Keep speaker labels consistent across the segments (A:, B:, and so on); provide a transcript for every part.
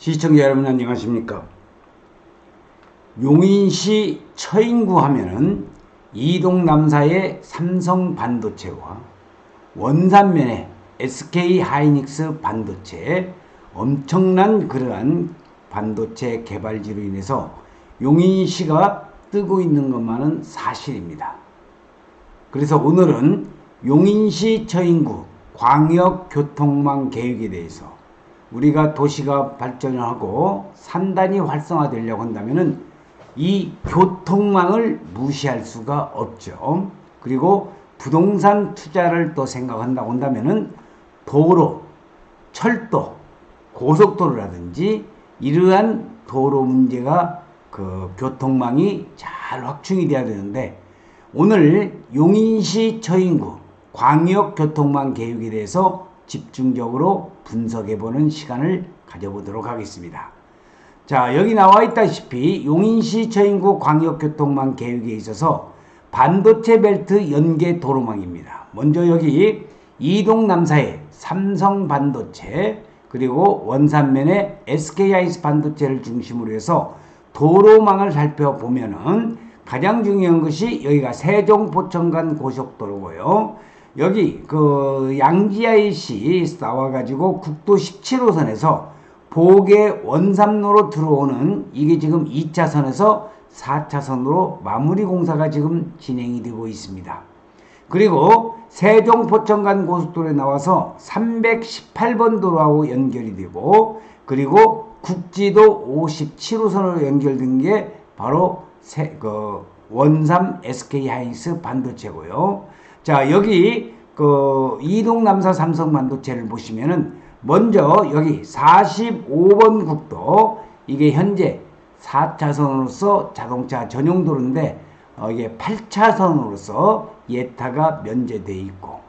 A: 시청자 여러분 안녕하십니까 용인시 처인구 하면은 이동 남사의 삼성 반도체와 원산면의 SK 하이닉스 반도체 엄청난 그러한 반도체 개발지로 인해서 용인시가 뜨고 있는 것만은 사실입니다. 그래서 오늘은 용인시 처인구 광역교통망 계획에 대해서 우리가 도시가 발전을 하고 산단이 활성화되려고 한다면은 이 교통망을 무시할 수가 없죠. 그리고 부동산 투자를 또 생각한다고 한다면은 도로, 철도, 고속도로라든지 이러한 도로 문제가 그 교통망이 잘 확충이 돼야 되는데 오늘 용인시 처인구 광역교통망 계획에 대해서 집중적으로 분석해 보는 시간을 가져보도록 하겠습니다. 자, 여기 나와 있다시피 용인시 처인구 광역교통망 계획에 있어서 반도체 벨트 연계 도로망입니다. 먼저 여기 이동 남사의 삼성 반도체 그리고 원산면의 SK하이스 반도체를 중심으로 해서 도로망을 살펴보면은 가장 중요한 것이 여기가 세종 포천간 고속도로고요. 여기 그 양지아이시 나와가지고 국도 17호선에서 보계 원삼로로 들어오는 이게 지금 2차선에서 4차선으로 마무리 공사가 지금 진행이 되고 있습니다. 그리고 세종 포천간 고속도로에 나와서 318번 도로하고 연결이 되고 그리고 국지도 57호선으로 연결된 게 바로 세, 그 원삼 SK 하이닉스 반도체고요. 자, 여기 그 이동 남사 삼성 반도체를 보시면은 먼저 여기 45번 국도 이게 현재 4차선으로서 자동차 전용 도로인데 어, 이게 8차선으로서 예타가 면제돼 있고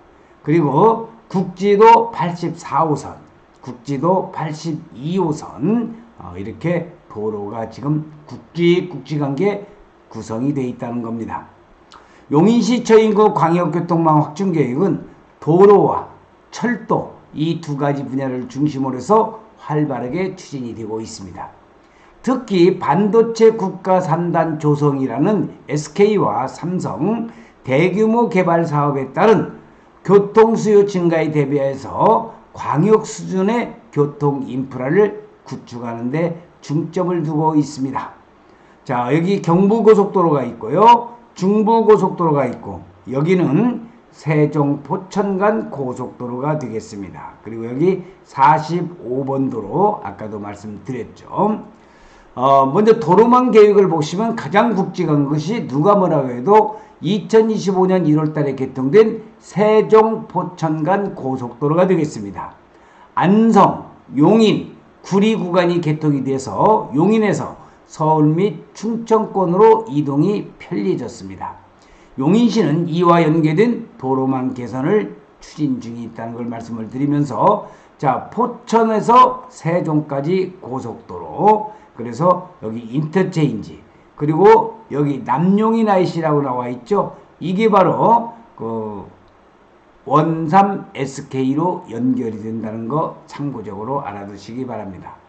A: 그리고 국지도 84호선, 국지도 82호선 어, 이렇게 도로가 지금 국지 국지관계 구성이 되어 있다는 겁니다. 용인시 처인구 광역교통망 확충 계획은 도로와 철도 이 두 가지 분야를 중심으로 해서 활발하게 추진이 되고 있습니다. 특히 반도체 국가 산단 조성이라는 SK와 삼성 대규모 개발 사업에 따른 교통 수요 증가에 대비해서 광역 수준의 교통 인프라를 구축하는 데 중점을 두고 있습니다. 자, 여기 경부고속도로가 있고요. 중부고속도로가 있고 여기는 세종 포천 간 고속도로가 되겠습니다. 그리고 여기 45번 도로 아까도 말씀드렸죠. 어, 먼저 도로망 계획을 보시면 가장 굵직한 것이 누가 뭐라고 해도 2025년 1월 달에 개통된 세종 포천 간 고속도로가 되겠습니다. 안성, 용인, 구리 구간이 개통이 돼서 용인에서 서울 및 충청권으로 이동이 편리해졌습니다. 용인시는 이와 연계된 도로망 개선을 추진 중에 있다는 걸 말씀을 드리면서 자 포천에서 세종까지 고속도로 그래서 여기 인터체인지 그리고 여기 남용인 IC라고 나와 있죠. 이게 바로 그 원삼 SK로 연결이 된다는 거 참고적으로 알아두시기 바랍니다.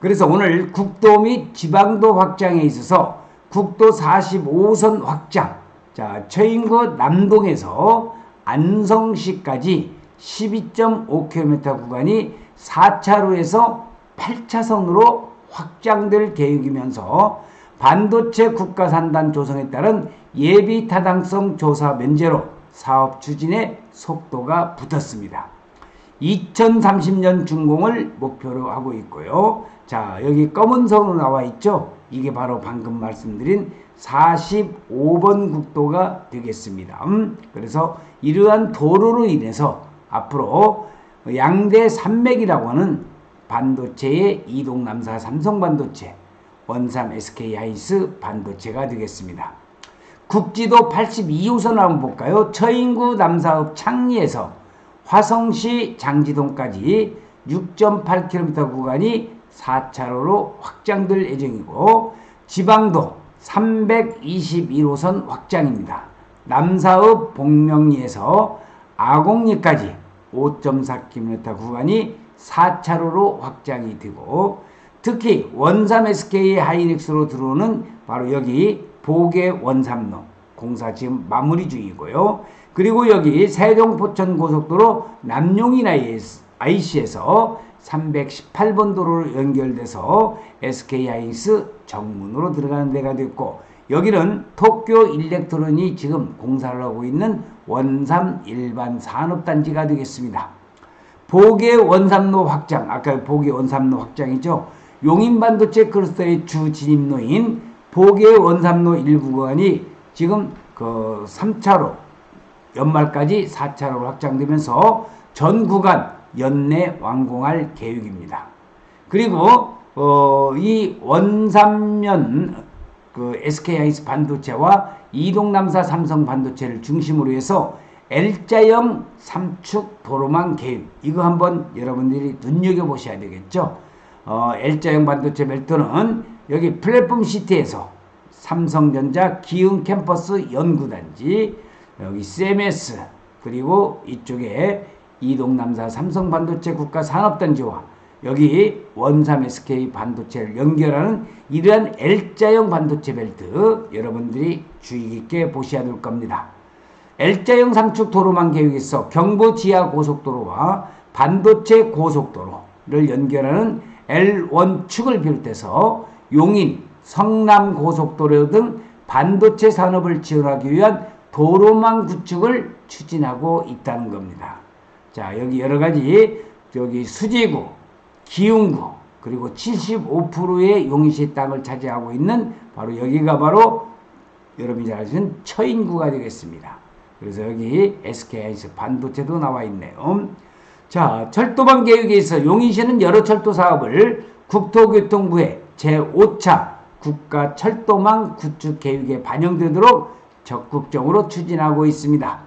A: 그래서 오늘 국도 및 지방도 확장에 있어서 국도 45선 확장, 자, 처인구 남동에서 안성시까지 12.5km 구간이 4차로에서 8차선으로 확장될 계획이면서 반도체 국가산단 조성에 따른 예비 타당성 조사 면제로 사업 추진에 속도가 붙었습니다. 2030년 준공을 목표로 하고 있고요. 자, 여기 검은선으로 나와 있죠? 이게 바로 방금 말씀드린 45번 국도가 되겠습니다. 음, 그래서 이러한 도로로 인해서 앞으로 양대 산맥이라고 하는 반도체의 이동 남사 삼성 반도체, 원삼 SK 하이스 반도체가 되겠습니다. 국지도 82호선 한번 볼까요? 처인구 남사읍 창리에서 화성시 장지동까지 6.8km 구간이 4차로로 확장될 예정이고 지방도 321호선 확장입니다. 남사읍 복명리에서 아곡리까지 5.4km 구간이 4차로로 확장이 되고 특히 원삼 SK 하이닉스로 들어오는 바로 여기 보계 원삼로 공사 지금 마무리 중이고요. 그리고 여기 세종 포천 고속도로 남용인 IC에서 318번 도로로 연결돼서 SK 하이닉스 정문으로 들어가는 데가 됐고 여기는 도쿄 일렉트론이 지금 공사를 하고 있는 원삼 일반 산업단지가 되겠습니다. 보계 원삼로 확장, 아까 보계 원삼로 확장이죠. 용인반도체 클러스터의 주 진입로인 보계 원삼로 일부 구간이 지금 그 3차로 연말까지 4차로로 확장되면서 전 구간 연내 완공할 계획입니다. 그리고 어, 이 원삼면 그 SK 하이닉스 반도체와 이동남사 삼성 반도체를 중심으로 해서 L자형 삼축 도로망 계획 이거 한번 여러분들이 눈여겨 보셔야 되겠죠. 어, L자형 반도체 벨트는 여기 플랫폼 시티에서 삼성전자 기흥 캠퍼스 연구단지 여기 CMS 그리고 이쪽에 이동남사 삼성 반도체 국가 산업단지와 여기 원삼 SK 반도체를 연결하는 이러한 L자형 반도체 벨트 여러분들이 주의 깊게 보셔야 될 겁니다. L자형 삼축 도로망 계획에서 경부 지하 고속도로와 반도체 고속도로를 연결하는 L1축을 비롯해서 용인, 성남 고속도로 등 반도체 산업을 지원하기 위한 도로망 구축을 추진하고 있다는 겁니다. 자, 여기 여러 가지 여기 수지구, 기흥구 그리고 75%의 용인시 땅을 차지하고 있는 바로 여기가 바로 여러분이 잘 아시는 처인구가 되겠습니다. 그래서 여기 SK하이닉스 반도체도 나와 있네요. 자, 철도망 계획에 있어 용인시는 여러 철도 사업을 국토교통부의 제5차 국가 철도망 구축 계획에 반영되도록 적극적으로 추진하고 있습니다.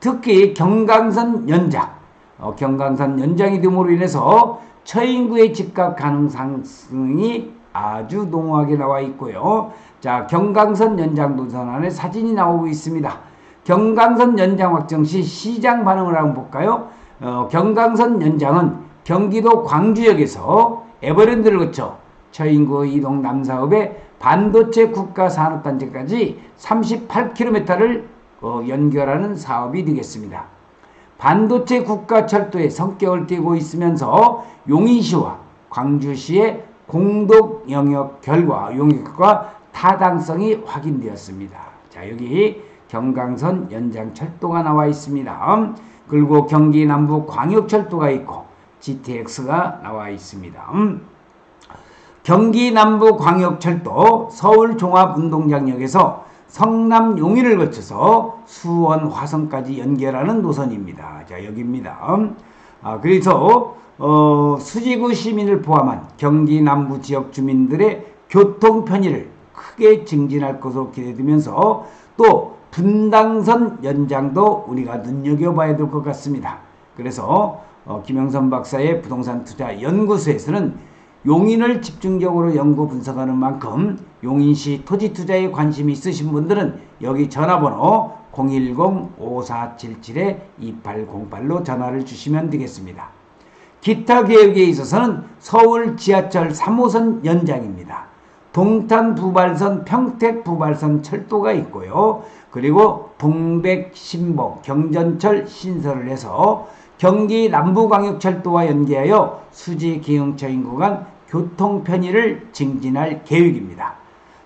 A: 특히 경강선 연장, 어, 경강선 연장이 됨으로 인해서 처인구의 집값 가능성이 아주 농후하게 나와 있고요. 자, 경강선 연장 노선안에 사진이 나오고 있습니다. 경강선 연장 확정 시 시장 반응을 한번 볼까요? 어, 경강선 연장은 경기도 광주역에서 에버랜드를 거쳐 처인구 이동 남사업의 반도체 국가 산업 단지까지 38km를 어, 연결하는 사업이 되겠습니다. 반도체 국가 철도의 성격을 띠고 있으면서 용인시와 광주시의 공동 영역 결과 용역과 타당성이 확인되었습니다. 자 여기 경강선 연장 철도가 나와 있습니다. 그리고 경기 남부 광역철도가 있고 GTX가 나와 있습니다. 경기 남부 광역철도 서울 종합운동장역에서 성남 용인을 거쳐서 수원 화성까지 연결하는 노선입니다. 자 여기입니다. 아, 그래서 어, 수지구 시민을 포함한 경기 남부 지역 주민들의 교통 편의를 크게 증진할 것으로 기대되면서 또 분당선 연장도 우리가 눈여겨봐야 될 것 같습니다. 그래서 어, 김영선 박사의 부동산 투자 연구소에서는 용인을 집중적으로 연구 분석하는 만큼 용인시 토지 투자에 관심이 있으신 분들은 여기 전화번호 010-5477-2808로 전화를 주시면 되겠습니다. 기타 계획에 있어서는 서울 지하철 3호선 연장입니다. 동탄 부발선, 평택 부발선 철도가 있고요. 그리고 동백, 신복, 경전철 신설을 해서 경기 남부광역철도와 연계하여 수지 기흥처인 구간 교통 편의를 증진할 계획입니다.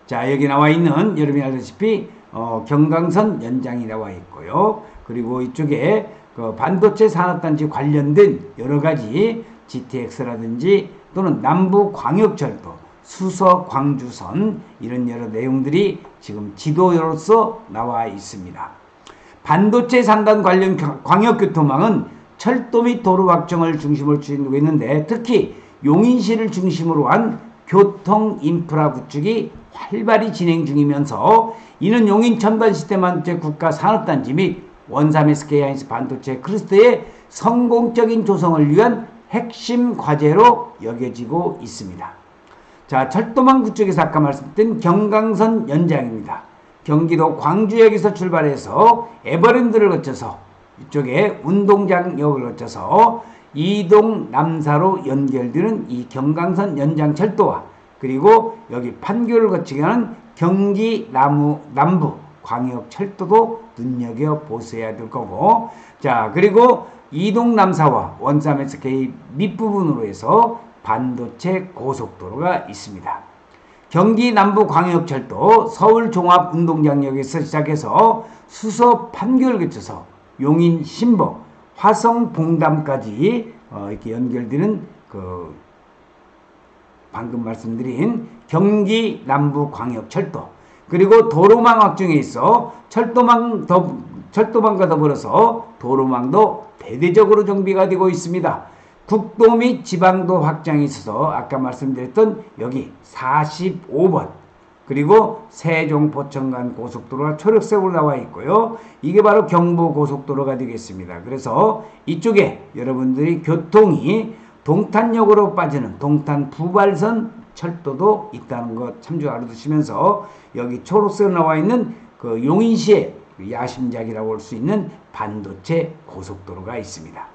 A: 자 여기 나와 있는 여러분이 알다시피 어, 경강선 연장이 나와 있고요. 그리고 이쪽에 그 반도체 산업단지 관련된 여러 가지 GTX라든지 또는 남부 광역철도, 수서 광주선 이런 여러 내용들이 지금 지도로서 나와 있습니다. 반도체 산단 관련 광역교통망은 철도 및 도로 확정을 중심으로 추진하고 있는데 특히 용인시를 중심으로 한 교통 인프라 구축이 활발히 진행 중이면서 이는 용인 첨단 시스템 반도체 국가 산업단지 및 원삼 SK 하이닉스 반도체 클러스터의 성공적인 조성을 위한 핵심 과제로 여겨지고 있습니다. 자, 철도망 구축에서 아까 말씀드린 경강선 연장입니다. 경기도 광주역에서 출발해서 에버랜드를 거쳐서 이쪽에 운동장역을 거쳐서 이동 남사로 연결되는 이 경강선 연장철도와 그리고 여기 판교를 거치게 하는 경기 남부, 광역철도도 눈여겨 보셔야 될 거고 자 그리고 이동 남사와 원삼 SK 밑부분으로 해서 반도체 고속도로가 있습니다. 경기 남부 광역철도 서울 종합 운동장역에서 시작해서 수서 판교를 거쳐서 용인 신보 화성 봉담까지 어, 이렇게 연결되는 그 방금 말씀드린 경기 남부 광역 철도 그리고 도로망 확충에 있어 철도망 더 철도망과 더불어서 도로망도 대대적으로 정비가 되고 있습니다. 국도 및 지방도 확장이 있어서 아까 말씀드렸던 여기 45번 그리고 세종 포천간 고속도로가 초록색으로 나와 있고요. 이게 바로 경부 고속도로가 되겠습니다. 그래서 이쪽에 여러분들이 교통이 동탄역으로 빠지는 동탄 부발선 철도도 있다는 것 참조 알아두시면서 여기 초록색으로 나와 있는 그 용인시의 야심작이라고 할수 있는 반도체 고속도로가 있습니다.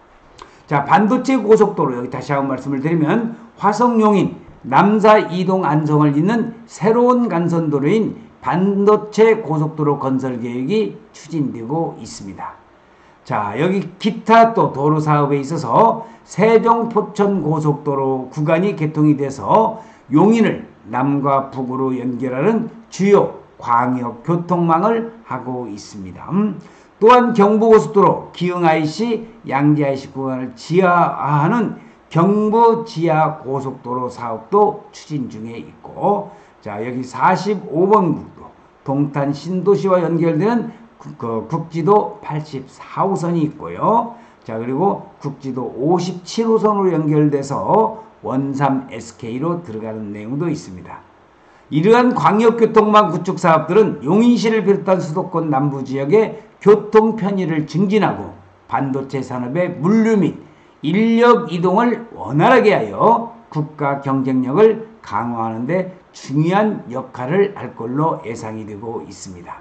A: 자, 반도체 고속도로 여기 다시 한번 말씀을 드리면 화성 용인 남사 이동 안성을 잇는 새로운 간선도로인 반도체 고속도로 건설 계획이 추진되고 있습니다. 자, 여기 기타 또 도로 사업에 있어서 세종 포천 고속도로 구간이 개통이 돼서 용인을 남과 북으로 연결하는 주요 광역 교통망을 하고 있습니다. 음, 또한 경부고속도로 기흥 IC, 양재 IC 구간을 지하화하는 경부 지하 고속도로 사업도 추진 중에 있고 자 여기 45번 국도 동탄 신도시와 연결되는 국, 그 국지도 84호선이 있고요. 자 그리고 국지도 57호선으로 연결돼서 원삼 SK로 들어가는 내용도 있습니다. 이러한 광역교통망 구축 사업들은 용인시를 비롯한 수도권 남부 지역의 교통 편의를 증진하고 반도체 산업의 물류 및 인력 이동을 원활하게 하여 국가 경쟁력을 강화하는 데 중요한 역할을 할 걸로 예상이 되고 있습니다.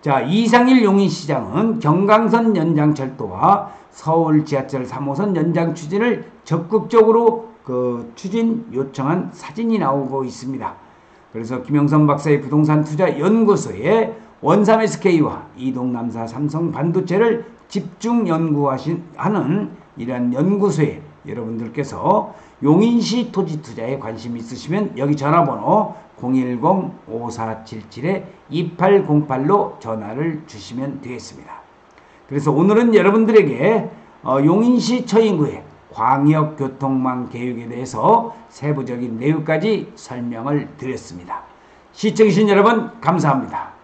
A: 자, 이상일 용인시장은 경강선 연장철도와 서울 지하철 3호선 연장 추진을 적극적으로 그 추진 요청한 사진이 나오고 있습니다. 그래서 김영선 박사의 부동산 투자 연구소에 원삼 SK와 이동남사 삼성 반도체를 집중 연구하신 하는 이러한 연구소에 여러분들께서 용인시 토지 투자에 관심 있으시면 여기 전화번호 010-5477-2808로 전화를 주시면 되겠습니다. 그래서 오늘은 여러분들에게 어, 용인시 처인구의 광역교통망 계획에 대해서 세부적인 내용까지 설명을 드렸습니다. 시청해주신 여러분 감사합니다.